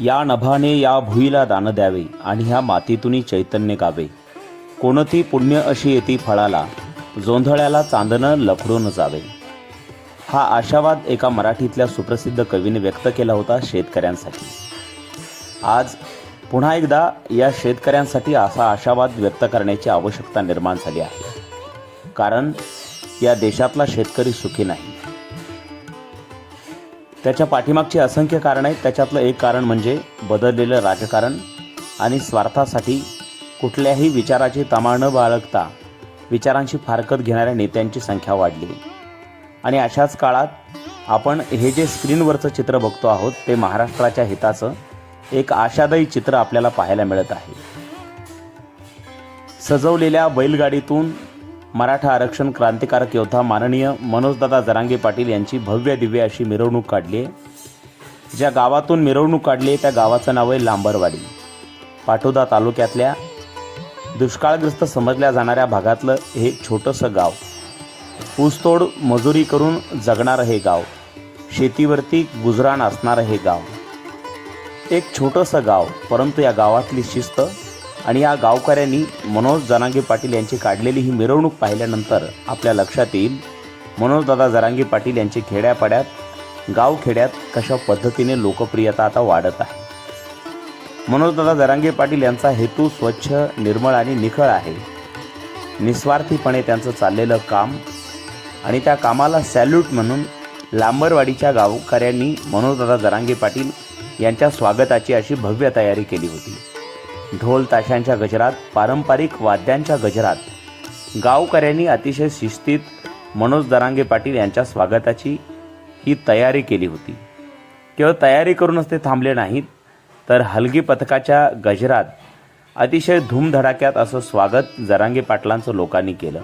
या नभाने या भुईला दान द्यावे आणि ह्या मातीतून चैतन्य गावे. कोणती पुण्य अशी येती फळाला जोंधळ्याला चांदणं लखडून जावे. हा आशावाद एका मराठीतल्या सुप्रसिद्ध कवीने व्यक्त केला होता शेतकऱ्यांसाठी. आज पुन्हा एकदा या शेतकऱ्यांसाठी असा आशावाद व्यक्त करण्याची आवश्यकता निर्माण झाली आहे. कारण या देशातला शेतकरी सुखी नाही. त्याच्या पाठीमागची असंख्य कारणं आहेत. त्याच्यातलं एक कारण म्हणजे बदललेलं राजकारण आणि स्वार्थासाठी कुठल्याही विचाराची तमा न बाळगता विचारांची फारकत घेणाऱ्या नेत्यांची संख्या वाढली. आणि अशाच काळात आपण हे जे स्क्रीनवरचं चित्र बघतो आहोत ते महाराष्ट्राच्या हिताचं एक आशादायी चित्र आपल्याला पाहायला मिळत आहे. सजवलेल्या बैलगाडीतून मराठा आरक्षण क्रांतिकारक योद्धा माननीय मनोजदादा जरांगे पाटील यांची भव्य दिव्य अशी मिरवणूक काढली आहे. ज्या गावातून मिरवणूक काढली आहे त्या गावाचं नाव आहे लांबरवाडी. पाटोदा तालुक्यातल्या दुष्काळग्रस्त समजल्या जाणाऱ्या भागातलं हे छोटंसं गाव. ऊसतोड मजुरी करून जगणारं हे गाव. शेतीवरती गुजराण असणारं हे गाव. एक छोटंसं गाव परंतु या गावातली शिस्त आणि या गावकऱ्यांनी मनोज जनांगे पाटील यांची काढलेली ही मिरवणूक पाहिल्यानंतर आपल्या लक्षात येईल मनोजदादा जरांगे पाटील यांची खेड्यापाड्यात गावखेड्यात कशा पद्धतीने लोकप्रियता आता वाढत आहे. मनोजदादा जरांगे पाटील यांचा हेतू स्वच्छ निर्मळ आणि निखळ आहे. निस्वार्थीपणे त्यांचं चाललेलं काम आणि त्या कामाला सॅल्यूट म्हणून लांबरवाडीच्या गावकऱ्यांनी मनोजदादा जरांगे पाटील यांच्या स्वागताची अशी भव्य तयारी केली होती. ढोल ताशांच्या गजरात पारंपरिक वाद्यांच्या गजरात. गावकऱ्यांनी अतिशय शिस्तीत मनोज दरांगे पाटील यांच्या स्वागताची ही तयारी केली होती. केवळ तयारी करूनच ते थांबले नाहीत तर हलगी पथकाच्या गजरात अतिशय धूमधडाक्यात असं स्वागत जरांगे पाटलांचं लोकांनी केलं.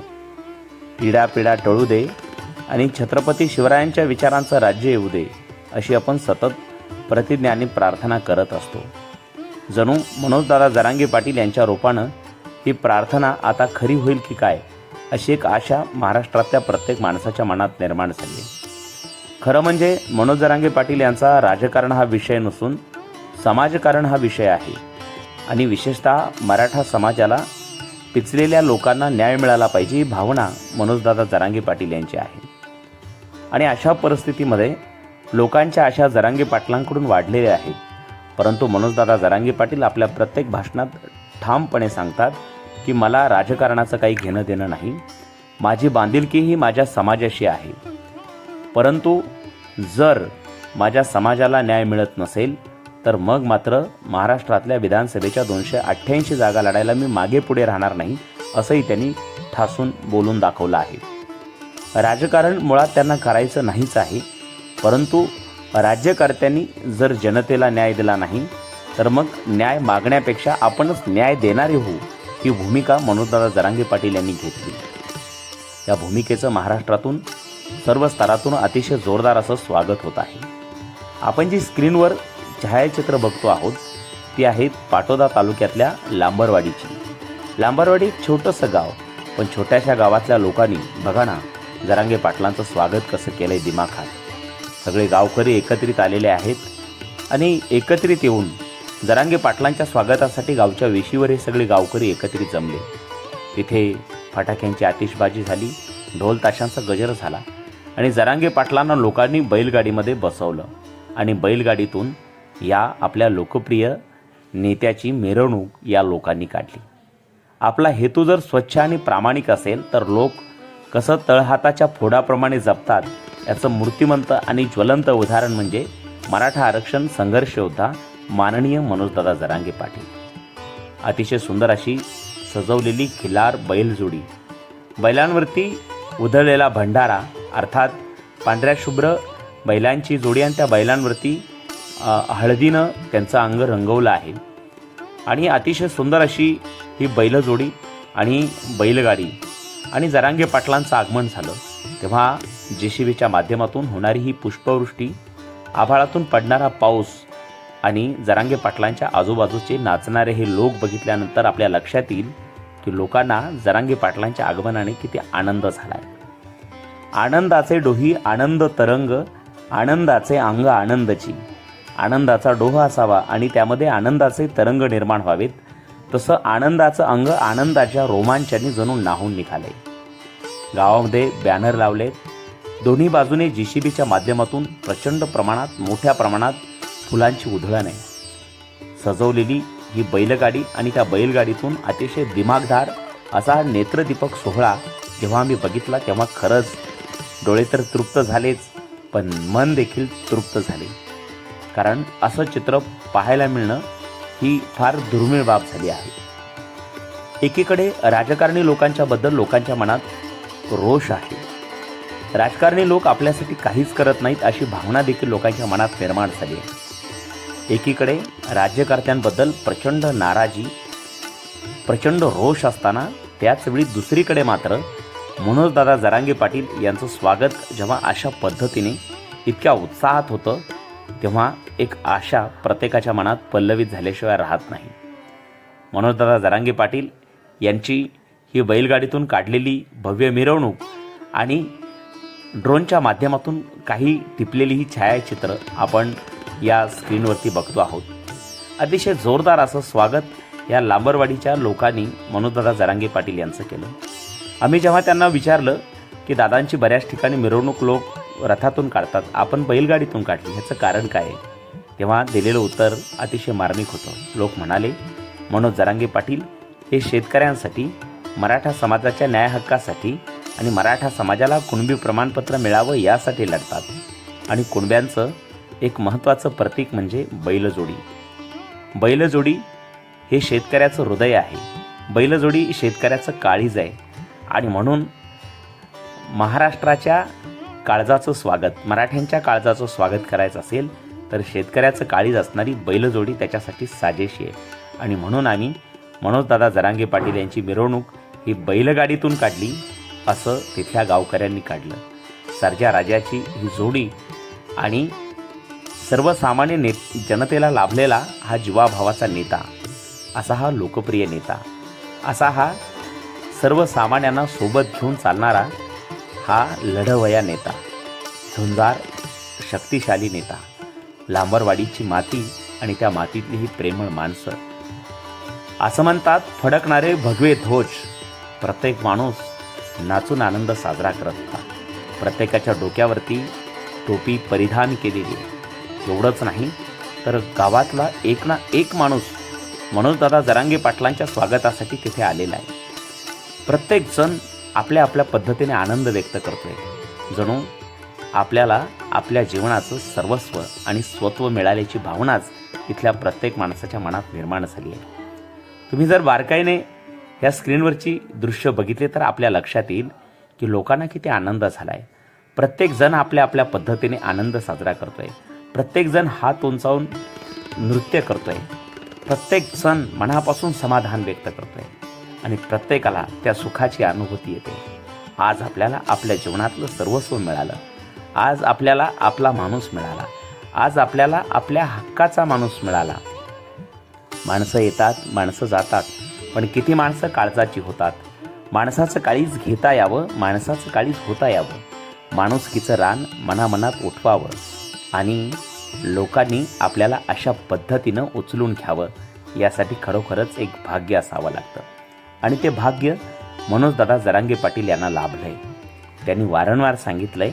पिढ्या पिढ्या टळू दे आणि छत्रपती शिवरायांच्या विचारांचं राज्य येऊ दे अशी आपण सतत प्रतिज्ञा प्रार्थना करत असतो. जणू मनोजदादा जरांगे पाटील यांच्या रूपानं ही प्रार्थना आता खरी होईल की काय अशी एक आशा महाराष्ट्रातल्या प्रत्येक माणसाच्या मनात निर्माण झाली खरं म्हणजे मनोज जरांगे पाटील यांचा राजकारण हा विषय नसून समाजकारण हा विषय आहे. आणि विशेषतः मराठा समाजाला पिचलेल्या लोकांना न्याय मिळाला पाहिजे ही भावना मनोजदादा जरांगे पाटील यांची आहे. आणि अशा परिस्थितीमध्ये लोकांच्या आशा जरांगे पाटलांकडून वाढलेल्या आहेत. परंतु मनोजदादा जरांगी पाटील आपल्या प्रत्येक भाषणात ठामपणे सांगतात की मला राजकारणाचं काही घेणं देणं नाही. माझी बांधिलकी ही माझ्या समाजाशी आहे. परंतु जर माझ्या समाजाला न्याय मिळत नसेल तर मग मात्र महाराष्ट्रातल्या विधानसभेच्या दोनशे अठ्ठ्याऐंशी जागा लढायला मी मागे पुढे राहणार नाही असंही त्यांनी ठासून बोलून दाखवलं आहे. राजकारण मुळात त्यांना करायचं नाहीच आहे परंतु राज्यकर्त्यांनी जर जनतेला न्याय दिला नाही तर मग न्याय मागण्यापेक्षा आपणच न्याय देणारे होऊ ही भूमिका मनोजदादा जरांगे पाटील यांनी घेतली. या भूमिकेचं महाराष्ट्रातून सर्व स्तरातून अतिशय जोरदार असं स्वागत होत आहे. आपण जी स्क्रीनवर छायाचित्र बघतो आहोत ती आहेत पाटोदा तालुक्यातल्या लांबरवाडीची. लांबरवाडी एक छोटंसं गाव पण छोट्याशा गावातल्या लोकांनी बघा ना जरांगे पाटलांचं स्वागत कसं केलं आहे दिमाखात. सगळे गावकरी एकत्रित आलेले आहेत आणि एकत्रित येऊन जरांगे पाटलांच्या स्वागतासाठी गावच्या वेशीवर हे सगळे गावकरी एकत्रित जमले. तिथे फटाक्यांची आतिषबाजी झाली ढोल ताशांचा गजर झाला आणि जरांगे पाटलांना लोकांनी बैलगाडीमध्ये बसवलं आणि बैलगाडीतून या आपल्या लोकप्रिय नेत्याची मिरवणूक या लोकांनी काढली. आपला हेतू जर स्वच्छ आणि प्रामाणिक असेल तर लोक कसं तळहाताच्या फोडाप्रमाणे जपतात याचं मूर्तिमंत आणि ज्वलंत उदाहरण म्हणजे मराठा आरक्षण संघर्ष योद्धा माननीय मनोजदादा जरांगे पाटील. अतिशय सुंदर अशी सजवलेली खिलार बैलजोडी. बैलांवरती उधळलेला भंडारा अर्थात पांढऱ्या शुभ्र बैलांची जोडी आणि त्या बैलांवरती हळदीनं त्यांचं अंग रंगवलं आहे. आणि अतिशय सुंदर अशी ही बैलजोडी आणि बैलगाडी आणि जरांगे पाटलांचं आगमन झालं. तेव्हा जे सी बीच्या माध्यमातून होणारी ही पुष्पवृष्टी आभाळातून पडणारा पाऊस आणि जरांगे पाटलांच्या आजूबाजूचे नाचणारे हे लोक बघितल्यानंतर आपल्या लक्षात येईल की लोकांना जरांगे पाटलांच्या आगमनाने किती आनंद झाला आहे आनंदाचे डोही आनंद तरंग आनंदाचे अंग आनंदची. आनंदाचा डोह असावा आणि त्यामध्ये आनंदाचे तरंग निर्माण व्हावेत तसं आनंदाचं अंग आनंदाच्या रोमांचाने जणू नाहून निघाले. गावामध्ये बॅनर लावले दोन्ही बाजूने जी सी बीच्या माध्यमातून प्रचंड प्रमाणात मोठ्या प्रमाणात फुलांची उधळण आहे. सजवलेली ही बैलगाडी आणि त्या बैलगाडीतून अतिशय दिमागदार असा नेत्रदीपक सोहळा जेव्हा आम्ही बघितला तेव्हा खरंच डोळे तर तृप्त झालेच पण मन देखील तृप्त झाले. कारण असं चित्र पाहायला मिळणं ही फार दुर्मिळ बाब झाली आहे. एकीकडे राजकारणी लोकांच्याबद्दल लोकांच्या मनात रोष आहे. राजकारणी लोक आपल्यासाठी काहीच करत नाहीत अशी भावना देखील लोकांच्या मनात निर्माण झाली आहे. एकीकडे राज्यकर्त्यांबद्दल प्रचंड नाराजी प्रचंड रोष असताना त्याचवेळी दुसरीकडे मात्र मनोजदादा जरांगे पाटील यांचं स्वागत जेव्हा अशा पद्धतीने इतक्या उत्साहात होतं तेव्हा एक आशा प्रत्येकाच्या मनात पल्लवित झाल्याशिवाय राहत नाही. मनोजदादा जरांगे पाटील यांची ही बैलगाडीतून काढलेली भव्य मिरवणूक आणि ड्रोनच्या माध्यमातून काही टिपलेली ही छायाचित्र आपण या स्क्रीनवरती बघतो आहोत. अतिशय जोरदार असं स्वागत या लांबरवाडीच्या लोकांनी मनोजदादा जरांगे पाटील यांचं केलं. आम्ही जेव्हा त्यांना विचारलं की दादांची बऱ्याच ठिकाणी मिरवणूक लोक रथातून काढतात आपण बैलगाडीतून काढली ह्याचं कारण काय आहे? तेव्हा दिलेलं उत्तर अतिशय मार्मिक होतं. लोक म्हणाले मनोज जरांगे पाटील हे शेतकऱ्यांसाठी मराठा समाजाच्या न्याय हक्कासाठी आणि मराठा समाजाला कुणबी प्रमाणपत्र मिळावं यासाठी लढतात. आणि कुणब्यांचं एक महत्त्वाचं प्रतीक म्हणजे बैलजोडी. बैलजोडी हे शेतकऱ्याचं हृदय आहे. बैलजोडी शेतकऱ्याचं काळीज आहे. आणि म्हणून महाराष्ट्राच्या काळजाचं स्वागत मराठ्यांच्या काळजाचं स्वागत करायचं असेल तर शेतकऱ्याचं काळीज असणारी बैलजोडी त्याच्यासाठी साजेशी आहे. आणि म्हणून आम्ही मनोजदादा जरांगे पाटील यांची मिरवणूक ही बैलगाडीतून काढली. असं तिथल्या गावकऱ्यांनी काढलं. सर्जा राजाची ही जोडी आणि सर्वसामान्य ने जनतेला लाभलेला हा जीवाभावाचा नेता असा हा लोकप्रिय नेता असा हा सर्वसामान्यांना सोबत घेऊन चालणारा हा लढवया नेता झुंजार शक्तिशाली नेता लांबरवाडीची माती आणि त्या मातीतली ही प्रेमळ माणसं. असं म्हणतात फडकणारे भगवे ध्वज प्रत्येक माणूस नाचून आनंद साजरा करत होता. प्रत्येकाच्या डोक्यावरती टोपी परिधान केलेली. एवढंच नाही तर गावातला एक ना एक माणूस मनोजदादा जरांगे पाटलांच्या स्वागतासाठी तिथे आलेला आहे. प्रत्येक जण आपल्या आपल्या पद्धतीने आनंद व्यक्त करतोय. जणू आपल्याला आपल्या जीवनाचं सर्वस्व आणि स्वत्व मिळाल्याची भावनाच इथल्या प्रत्येक माणसाच्या मनात निर्माण झाली आहे. तुम्ही जर बारकाईने या स्क्रीनवरची दृश्य बघितले तर आपल्या लक्षात येईल की लोकांना किती आनंद झाला आहे प्रत्येकजण आपल्या आपल्या पद्धतीने आनंद साजरा करतोय. प्रत्येकजण हात उंचावून नृत्य करतोय. प्रत्येक जण मनापासून समाधान व्यक्त करतोय. आणि प्रत्येकाला त्या सुखाची अनुभूती येते. आज आपल्याला आपल्या जीवनातलं सर्वस्व मिळालं. आज आपल्याला आपला माणूस मिळाला. आज आपल्याला आपल्या हक्काचा माणूस मिळाला. माणसं येतात माणसं जातात. पण किती माणसं काळजाची होतात? माणसाचं काळीज घेता यावं माणसाचं काळीज होता यावं. माणुसकीचं रान मनामनात उठवावं आणि लोकांनी आपल्याला अशा पद्धतीनं उचलून घ्यावं यासाठी खरोखरच एक भाग्य असावं लागतं. आणि ते भाग्य मनोजदादा जरांगे पाटील यांना लाभलं आहे त्यांनी वारंवार सांगितलं आहे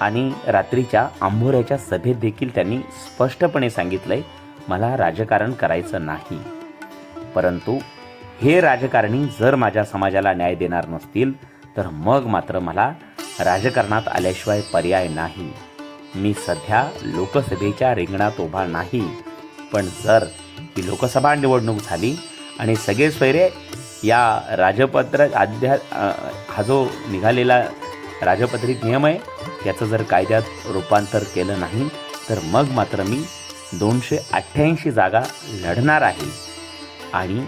आणि रात्रीच्या आंभोऱ्याच्या सभेत देखील त्यांनी स्पष्टपणे सांगितलं आहे मला राजकारण करायचं नाही. परंतु हे राजकारणी जर माझ्या समाजाला न्याय देणार नसतील तर मग मात्र मला राजकारणात आल्याशिवाय पर्याय नाही. मी सध्या लोकसभेच्या रिंगणात उभा नाही. पण जर ही लोकसभा निवडणूक झाली आणि सगळे स्वैरे या राजपत्र अध्या हा जो निघालेला राजपत्रित नियम आहे याचं जर कायद्यात रूपांतर केलं नाही तर मग मात्र मी दोनशे अठ्ठ्याऐंशी जागा लढणार आहे. आणि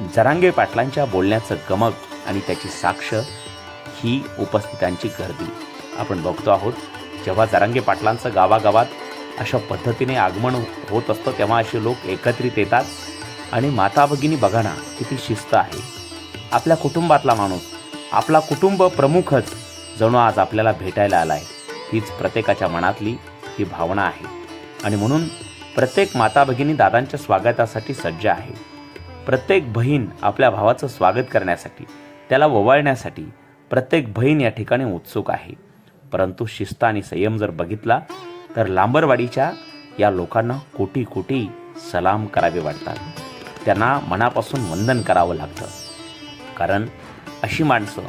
जरांगे पाटलांच्या बोलण्याचं गमक आणि त्याची साक्ष ही उपस्थितांची गर्दी. आपण बघतो आहोत जेव्हा जरांगे पाटलांचं गावागावात अशा पद्धतीने आगमन होत असतं तेव्हा असे लोक एकत्रित येतात. आणि माता भगिनी बघा ना किती शिस्त आहे. आपल्या कुटुंबातला माणूस आपला कुटुंब प्रमुखच जणू आज आपल्याला भेटायला आला आहे हीच प्रत्येकाच्या मनातली ही भावना आहे. आणि म्हणून प्रत्येक माता भगिनी दादांच्या स्वागतासाठी सज्ज आहे. प्रत्येक बहीण आपल्या भावाचं स्वागत करण्यासाठी त्याला ओवाळण्यासाठी प्रत्येक बहीण या ठिकाणी उत्सुक आहे. परंतु शिस्त आणि संयम जर बघितला तर लांबरवाडीच्या या लोकांना कोटी कोटी सलाम करावे वाटतात. त्यांना मनापासून वंदन करावं लागतं. कारण अशी माणसं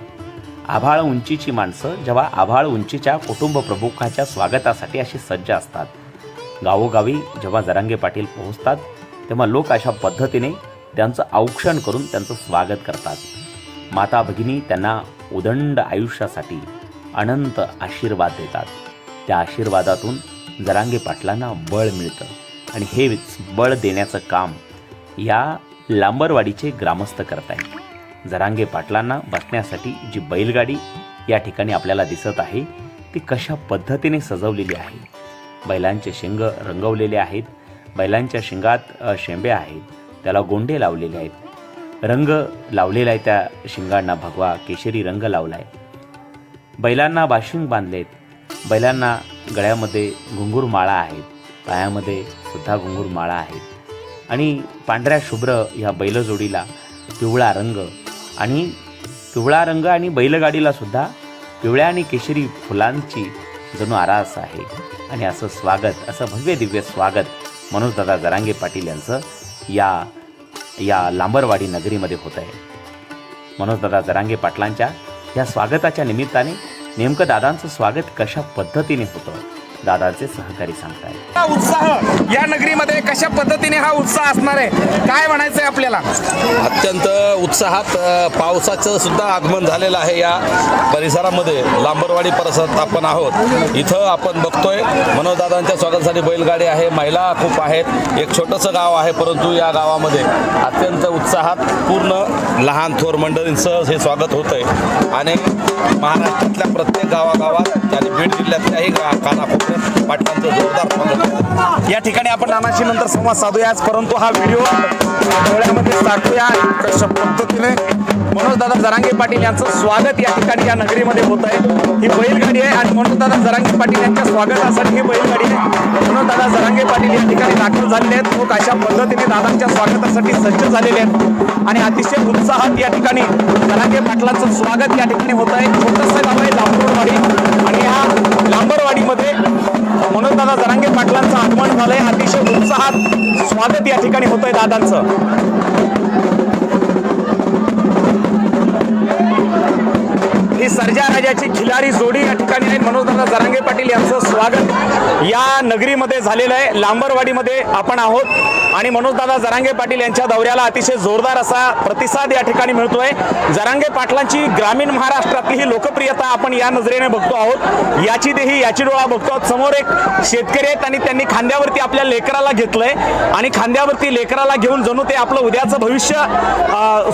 आभाळ उंचीची माणसं जेव्हा आभाळ उंचीच्या कुटुंब प्रमुखाच्या स्वागतासाठी अशी सज्ज असतात. गावोगावी जेव्हा जरांगे पाटील पोहोचतात तेव्हा लोक अशा पद्धतीने त्यांचं औक्षण करून त्यांचं स्वागत करतात. माता भगिनी त्यांना उदंड आयुष्यासाठी अनंत आशीर्वाद देतात. त्या आशीर्वादातून जरांगे पाटलांना बळ मिळतं. आणि हे बळ देण्याचं काम या लांबरवाडीचे ग्रामस्थ करत आहेत. जरांगे पाटलांना बसण्यासाठी जी बैलगाडी या ठिकाणी आपल्याला दिसत आहे ती कशा पद्धतीने सजवलेली आहे? बैलांचे शिंग रंगवलेले आहेत. बैलांच्या शिंगात शेंबे आहेत. त्याला गोंडे लावलेले आहेत. रंग लावलेला आहे त्या शिंगांना. भगवा केशरी रंग लावला आहे बैलांना बाशिंग बांधलेत. बैलांना गळ्यामध्ये घुंगूर माळा आहेत. पायामध्ये सुद्धा घुंगूर माळा आहेत. आणि पांढऱ्या शुभ्र ह्या बैलजोडीला पिवळा रंग आणि पिवळा रंग आणि बैलगाडीला सुद्धा पिवळ्या आणि केशरी फुलांची जणू आरास आहे. आणि असं स्वागत असं भव्य दिव्य स्वागत मनोजदादा जरांगे पाटील यांचं या या लांबरवाडी नगरीमध्ये होत आहे. मनोजदादा जरांगे पाटलांच्या या स्वागताच्या निमित्ताने नेमकं दादांचं स्वागत कशा पद्धतीने होतं? दादाचे सहकारी सांगतायत. हा उत्साह या नगरीमध्ये कशा पद्धतीने हा उत्साह असणार आहे? काय म्हणायचं आहे आपल्याला? अत्यंत उत्साहात अ, पावसाचं सुद्धा आगमन झालेलं आहे या परिसरामध्ये. लांबरवाडी परिसरात आपण आहोत. इथं आपण बघतोय मनोजदादांच्या स्वागतासाठी बैलगाडी आहे महिला खूप आहेत. एक छोटंसं गाव आहे परंतु या गावामध्ये अत्यंत उत्साहात पूर्ण लहान थोर मंडळींचं हे स्वागत होत आहे आणि महाराष्ट्रातल्या प्रत्येक गावागावात आणि बीड जिल्ह्यातल्याही गा कानाकोपऱ्यात पाटलांचं जोरदार स्वागत. या ठिकाणी आपण नानाशी नंतर संवाद साधूयाच परंतु हा व्हिडिओ डोळ्यामध्ये साठूया कशा पद्धतीने. मनोजदादा जरांगे पाटील यांचं स्वागत या ठिकाणी या नगरीमध्ये होत आहे. ही बैलगाडी आहे आणि मनोजदादा जरांगे पाटील यांच्या स्वागतासाठी ही बैलगाडी आहे. मनोजदादा जरांगे पाटील या ठिकाणी दाखल झालेले आहेत. लोक अशा पद्धतीने दादांच्या स्वागतासाठी सज्ज झालेले आहेत. आणि अतिशय उत्साहात या ठिकाणी जरांगे पाटलांचं स्वागत या ठिकाणी होत आहे. छोटंसं गाव आहे लांबरवाडी. आणि ह्या लांबरवाडीमध्ये म्हणून दादा जरांगे पाटलांचं आगमन झालंय. अतिशय उत्साहात स्वागत या ठिकाणी होतंय दादांचं. ही सर्जा राजाची खिलारी जोडी या ठिकाणी आहे. मनोजदादा जरांगे पाटील यांचं स्वागत या नगरीमध्ये झालेलं आहे. लांबरवाडीमध्ये आपण आहोत. आणि मनोजदादा जरांगे पाटील यांच्या दौऱ्याला अतिशय जोरदार असा प्रतिसाद या ठिकाणी मिळतोय. जरांगे पाटलांची ग्रामीण महाराष्ट्रातली ही लोकप्रियता आपण या नजरेने बघतो आहोत. याची देही याची डोळा बघतो आहोत. समोर एक शेतकरी आहेत आणि त्यांनी खांद्यावरती आपल्या लेकराला घेतलंय आणि खांद्यावरती लेकराला घेऊन जणू ते आपलं उद्याचं भविष्य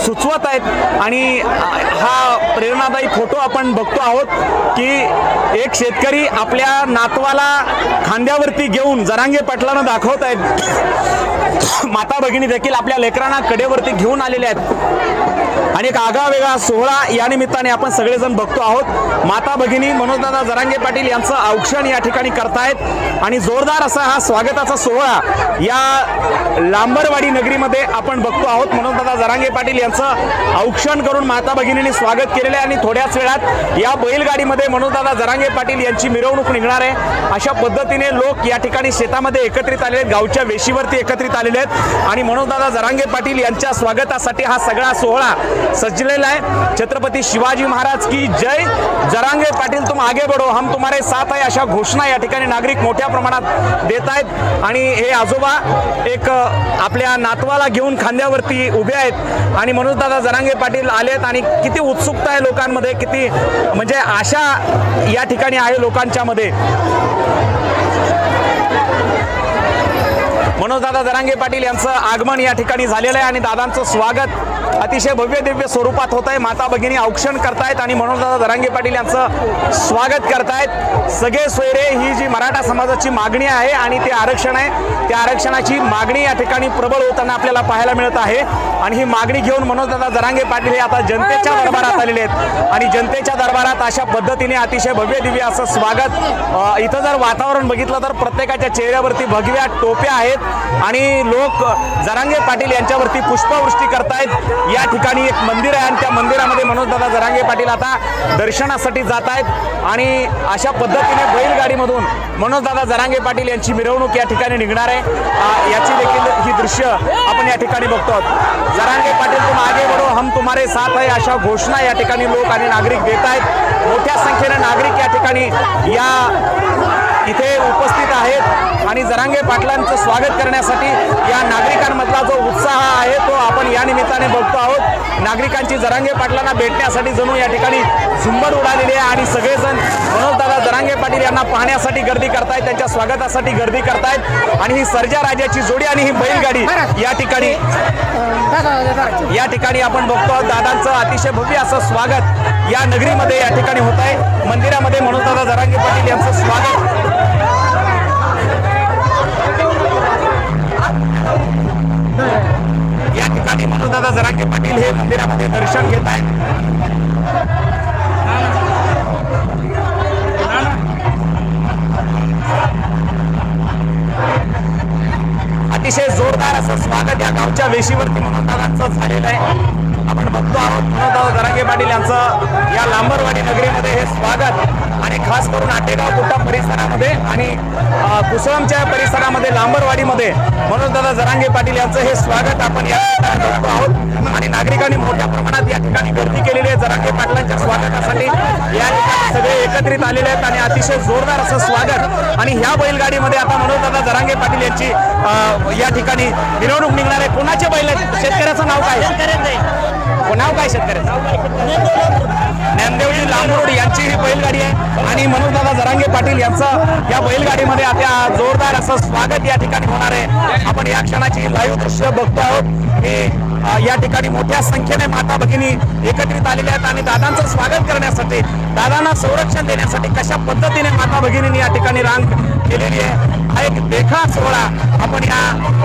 सुचवत आहेत. आणि हा प्रेरणादायी फोटो आपण बघतो आहोत की एक शेतकरी आपल्या नातवाला खांद्यावरती घेऊन जरांगे पाटलानं दाखवत आहेत. माता भगिनी देखील आपल्या लेकरांना कडेवरती घेऊन आलेल्या आहेत. आणि एक आगळा वेगळा सोहळा या निमित्ताने आपण सगळेजण बघतो आहोत. माता भगिनी मनोजदादा जरांगे पाटील यांचं औक्षण या ठिकाणी करतायत. आणि जोरदार असा हा स्वागताचा सोहळा या लांबरवाडी नगरीमध्ये आपण बघतो आहोत. मनोजदादा जरांगे पाटील यांचं औक्षण करून माता भगिनींनी स्वागत केलेलं आहे. आणि थोड्याच वेळात या बैलगाडीमध्ये मनोजदादा जरांगे पाटील यांची मिरवणूक निघणार आहे. अशा पद्धतीने लोक या ठिकाणी शेतामध्ये एकत्रित आलेले आहेत. गावच्या वेशीवरती एकत्रित आलेले आहेत. आणि मनोजदादा जरांगे पाटील यांच्या स्वागतासाठी हा सगळा सोहळा सजलेला आहे. छत्रपती शिवाजी महाराज की जय. जरांगे पाटील तुम आगे बढो. हम तुम्हारे साथ आहे अशा घोषणा या ठिकाणी नागरिक मोठ्या प्रमाणात देत आहेत. आणि हे आजोबा एक आपल्या नातवाला घेऊन खांद्यावरती उभे आहेत. आणि मनोजदादा जरांगे पाटील आलेत आणि किती उत्सुकता आहे लोकांमध्ये किती म्हणजे आशा या ठिकाणी आहे लोकांच्या मध्ये. मनोजदादा जरांगे पाटील यांचं आगमन या ठिकाणी झालेलं आहे आणि दादांचं स्वागत. अतिशय भव्य दिव्य स्वरूपात होत आहे. माता भगिनी औक्षण करतायत आणि म्हणून दादा दरांगे पाटील यांचं स्वागत करतायत. सगळे सोयरे ही जी मराठा समाजाची मागणी आहे आणि ते आरक्षण आहे त्या आरक्षणाची मागणी या ठिकाणी प्रबळ होताना आपल्याला पाहायला मिळत आहे. आणि ही मागणी घेऊन मनोजदादा जरांगे पाटील हे आता जनतेच्या दरबारात आलेले आहेत. आणि जनतेच्या दरबारात अशा पद्धतीने अतिशय भव्य दिव्य असं स्वागत इथं जर वातावरण बघितलं तर प्रत्येकाच्या चेहऱ्यावरती भगव्या टोप्या आहेत. आणि लोक जरांगे पाटील यांच्यावरती पुष्पवृष्टी करतायत. या ठिकाणी एक मंदिर आहे आणि त्या मंदिरामध्ये मनोजदादा जरांगे पाटील आता दर्शनासाठी जात आहेत. आणि अशा पद्धतीने बैलगाडीमधून मनोजदादा जरांगे पाटील यांची मिरवणूक या ठिकाणी निघणार आहे. याची देखील ही दृश्य आपण या ठिकाणी बघतो आहोत. जरांगे पाटील तुम आगे बढो हम तुम्हारे साथ आहे अशा घोषणा या ठिकाणी लोक आणि नागरिक देत आहेत. मोठ्या संख्येने नागरिक या ठिकाणी या इथे उपस्थित आहेत. आणि जरांगे पाटलांचं स्वागत करण्यासाठी या नागरिकांमधला जो उत्साह आहे तो आपण या निमित्ताने बघतो आहोत. नागरिकांची जरांगे पाटलांना भेटण्यासाठी जणू या ठिकाणी झुंबड उडालेली आहे आणि सगळेजण मनोजदादा जरांगे पाटील यांना पाहण्यासाठी गर्दी करतायत त्यांच्या स्वागतासाठी गर्दी करतायत. आणि ही सर्जा राजाची जोडी आणि ही बैलगाडी या ठिकाणी या ठिकाणी आपण बघतो आहोत. दादांचं अतिशय भव्य असं स्वागत या नगरीमध्ये या ठिकाणी होत आहे. मंदिरामध्ये मनोजदादा जरांगे पाटील यांचं स्वागत. मंदिरामध्ये दर्शन घेत आहेत. अतिशय जोरदार असं स्वागत या गावच्या वेशीवरती मनोजदादांचं झालेलं आहे. आपण बघतो आहोत जरांगे पाटील यांचं या लांबरवाडी नगरीमध्ये हे स्वागत. आणि खास करून आटेगाव कुट्टा परिसरामध्ये आणि कुसळमच्या परिसरामध्ये लांबरवाडीमध्ये. मनोजदादा जरांगे पाटील यांचं हे स्वागत आपण या ठिकाणी बघतो आहोत. आणि नागरिकांनी मोठ्या प्रमाणात या ठिकाणी गर्दी केलेली आहे. जरांगे पाटलांच्या स्वागतासाठी या ठिकाणी सगळे एकत्रित आलेले आहेत आणि अतिशय जोरदार असं स्वागत. आणि ह्या बैलगाडीमध्ये आता मनोजदादा जरांगे पाटील यांची या ठिकाणी मिरवणूक निघणार आहे. कोणाचे बैल आहेत? शेतकऱ्याचं नाव काय? नाव काय शेतकऱ्याचं? ज्ञानदेवजी लांबरोड यांची ही बैलगाडी आहे. आणि मनोजदादा जरांगे पाटील यांचं या बैलगाडीमध्ये आता जोरदार असं स्वागत या ठिकाणी होणार आहे. आपण या क्षणाची लाईव्ह दृश्य बघतो आहोत. हे या ठिकाणी मोठ्या संख्येने माता भगिनी एकत्रित आलेल्या आहेत आणि दादांचं स्वागत करण्यासाठी दादांना संरक्षण देण्यासाठी कशा पद्धतीने माता भगिनींनी या ठिकाणी रांग केलेली आहे हा एक देखा सोहळा आपण या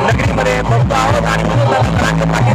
नगरीमध्ये बघतो आहोत. आणि मनोजदादा जरांगे पाटील